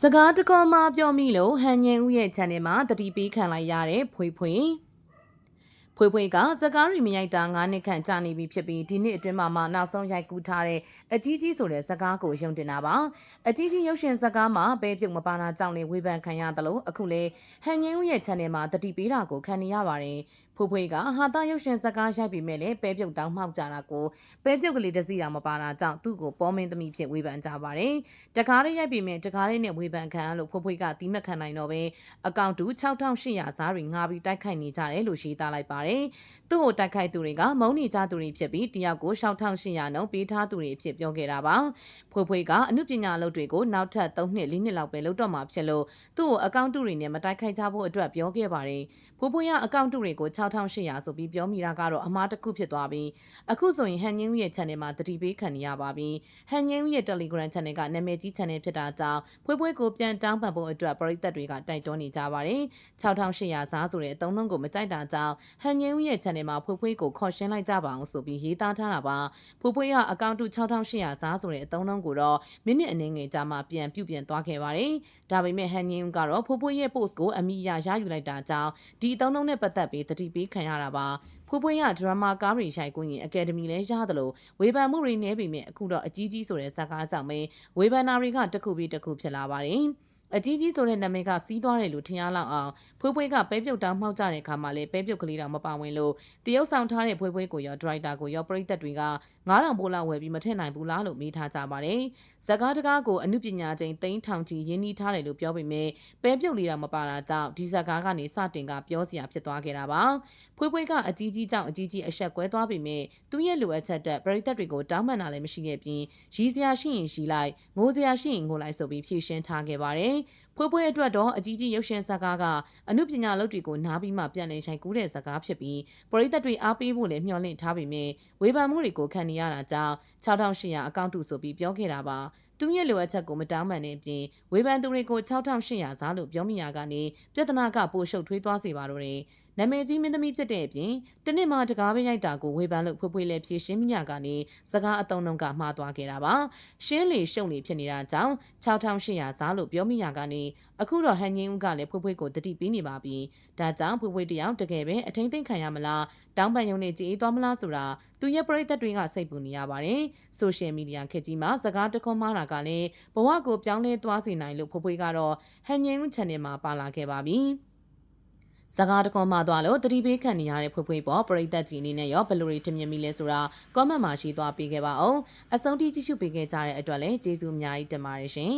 စကားတကောမှပြောမိလို့ဟန်ငင်ဦးရဲ့ channel မှာတတိပေးခံလိုက်ရတဲ့ဖွေဖွေ ဖွေဖွေကစကားရီမရိုက်တာ9နှစ်ခန့်ကြာနေပြီဖြစ်ပြီးဒီနှစ်အတွင်းမှာမှနောက်ဆုံးရိုက်ကူးထားတဲ့အကြီးကြီးဆိုတဲ့စကားကိုယုံတင်တာပါအကြီးကြီးရုပ်ရှင်စကားမှာဘဲပြုတ်မပါတာကြောင့်လည်းဝေဖန်ခံရတယ်လို့အခုလေဟန်ငင်ဦးရဲ့ channel မှာတတိပေးတာကိုခံနေရပါတယ်ဖွေဖွေကဟာတာရုပ်ရှင်စကားရိုက်ပြီးမဲ့လည်းပဲပြုတ်တောင်းမှောက်ကြတာကိုပဲပြုတ်ကလေးတစ်စီတာမပါတာကြောင့်သူ့ကိုပေါ်မင်းသမီးဖြစ်ဝေဖန်ကြပါတယ်တကားလေးရိုက်ပြီးမဲ့တကားလေးနဲ့ဝေဖန်ခံရလို့ဖွေဖွေကတီးမခံနိုင်တော့ပဲအကောင့်တူ6800စားတွေငါပြီးတိုက်ခိုက်နေကြတယ်လို့ရေးသားလိုက်ပါတယ်သူ့ကိုတိုက်ခိုက်သူတွေကမုန်းနေကြသူတွေဖြစ်ပြီးတယောက်ကို6800နှုန်းပေးထားသူတွေအဖြစ်ပြောခဲ့တာပါဖွေဖွေကအမှုပညာလုပ်တွေကိုနောက်ထပ်3နှစ်4နှစ်လောက်ပဲလုပ်တော့မှာဖြစ်လို့သူ့ကိုအကောင့်တူတွေနဲ့မတိုက်ခိုက်ကြဖို့အတွက်ပြောခဲ့ပါတယ်ဖွေဖွေကအကောင့်တူတွေကို6800ဆိုပြီးပြောမိတာကတော့အမားတစ်ခုဖြစ်သွားပြီအခုဆိုရင်ဟန်ငင်းဦးရဲ့ channel မှာတတိပေးခံနေရပါပြီဟန်ငင်းဦးရဲ့ Telegram channel ကနာမည်ကြီး channel ဖြစ်တာကြောင့်ဖွေးဖွေးကိုပြန်တောင်းပန်ဖို့အတွက်ပရိသတ်တွေကတိုက်တွန်းနေကြပါတယ်6800စားဆိုတဲ့အသုံးနှုန်းကိုမကြိုက်တာကြောင့်ဟန်ငင်းဦးရဲ့ channel မှာဖွေးဖွေးကိုခေါ်ရှင်းလိုက်ကြပါအောင်ဆိုပြီးရေးသားထားတာပါဖွေးဖွေးကအကောင့်တူ6800စားဆိုတဲ့အသုံးနှုန်းကိုတော့မိနစ်အနည်းငယ်ကြာမှပြန်ပြုပြင်သွားခဲ့ပါတယ်ဒါပေမဲ့ဟန်ငင်းဦးကတော့ဖွေးဖွေးရဲ့ post ကိုအမိအရရယူလိုက်တာကြောင့်ဒီအသုံးနှုန်းနဲ့ပတ်သက်ပြီးတတိပေးခံရတာပါဖွေးဖွေးရဒရမာကားရီရှိုင်ကွင်းရင်အကယ်ဒမီလဲရတယ်လို့ဝေဖန်မှုတွေနေပြီမြင်အခုတော့အကြီးကြီးဆိုတဲ့ဇာတ်ကားကြောင့်ပဲဝေဖန်နာတွေကတခုပြီးတခုဖြစ်လာပါတယ် အကြီးကြီးဆိုတဲ့နာမည်ကစီးသွားတယ်လို့ထင်ရလောက်အောင်ဖွေးဖွေးကပဲပြုတ်တောင်းမှောက်ကြတဲ့အခါမှာလည်းပဲပြုတ်ကလေးတောင်မပါဝင်လို့တရုတ်ဆောင်ထားတဲ့ဖွေးဖွေးကိုရောဒရိုက်တာကိုရောပရိသတ်တွေက9000ပိုးလောက်ဝယ်ပြီးမထည့်နိုင်ဘူးလားလို့မေးထားကြပါတယ်။ဇကားတကားကိုအမှုပညာချင်းတိန်းထောင်ချီရင်းနှီးထားတယ်လို့ပြောပေမဲ့ပဲပြုတ်လေးတောင်မပါတာကြောင့်ဒီဇကားကနေစတင်ကပြောစရာဖြစ်သွားခဲ့တာပါ။ဖွေးဖွေးကအကြီးကြီးကြောင့်အကြီးကြီးအဆက်ကွဲသွားပေမဲ့သူ့ရဲ့လိုအပ်ချက်တက်ပရိသတ်တွေကိုတောင်းပန်တာလည်းမရှိခဲ့ပြီးရီစရာရှိရင်ရှိလိုက်ငိုစရာရှိရင်ငိုလိုက်ဆိုပြီးဖြည့်ရှင်းထားခဲ့ပါတယ်။ဖွေးဖွေးအတွက်တော့အကြီးကြီးရုပ်ရှင်ဇာတ်ကားကအမှုပညာလုပ်တွေကိုနားပြီးမှပြန်လည်ဆိုင်ကူးတဲ့ဇာတ်ကားဖြစ်ပြီးပရိသတ်တွေအားပေးဖို့လည်းမျှော်လင့်ထားပေမဲ့ဝေဖန်မှုတွေကိုခံနေရတာကြောင့်6800အကောင့်တုဆိုပြီးပြောခဲ့တာပါသူရဲ့လိုအပ်ချက်ကိုမတောင်းပန်တဲ့အပြင်ဝေဖန်သူတွေကို6800စားလို့ပြောမိရကနေပြဿနာကပိုရှုပ်ထွေးသွားစေပါတော့တယ် နာမည်ကြီးမင်းသမီးဖြစ်တဲ့အပြင်တနစ်မှတကားပဲရိုက်တာကိုဝေဖန်လို့ဖွေးဖွေးလေးဖြည့်ရှင်းမိညာကနေစကားအတုံးလုံးကမှားသွားခဲ့တာပါရှင်းလေရှုံလေဖြစ်နေတာကြောင့်6800စားလို့ပြောမိညာကနေအခုတော့ဟန်ငင်းဦးကလည်းဖွေးဖွေးကိုတတိပေးနေပါပြီဒါကြောင့်ဖွေးဖွေးတယောက်တကယ်ပဲအထိမ့်သိမ့်ခံရမလားတောင်းပန်ရုံနဲ့ကြည်အေးသွားမလားဆိုတာသူရဲ့ပရိသတ်တွေကစိတ်ပူနေရပါတယ်ဆိုရှယ်မီဒီယာခေတ်ကြီးမှာစကားတခွန်းမှားတာကလည်းဘဝကိုပြောင်းလဲသွားစေနိုင်လို့ဖွေးဖွေးကတော့ဟန်ငင်းဦး channel မှာပါလာခဲ့ပါပြီ စကားတကွန်မှသွားလို့တတိပေးခံနေရတဲ့ဖွေးဖွေးပေါ်ပရိသတ်ကြီးအနေနဲ့ရောဘယ်လိုတွေတင်မြင်မိလဲဆိုတာ comment မှာရေးသွားပေးခဲ့ပါအောင်အဆုံးထိကြည့်ရှုပေးခဲ့ကြတဲ့အတွက်လည်းကျေးဇူးအများကြီးတင်ပါတယ်ရှင်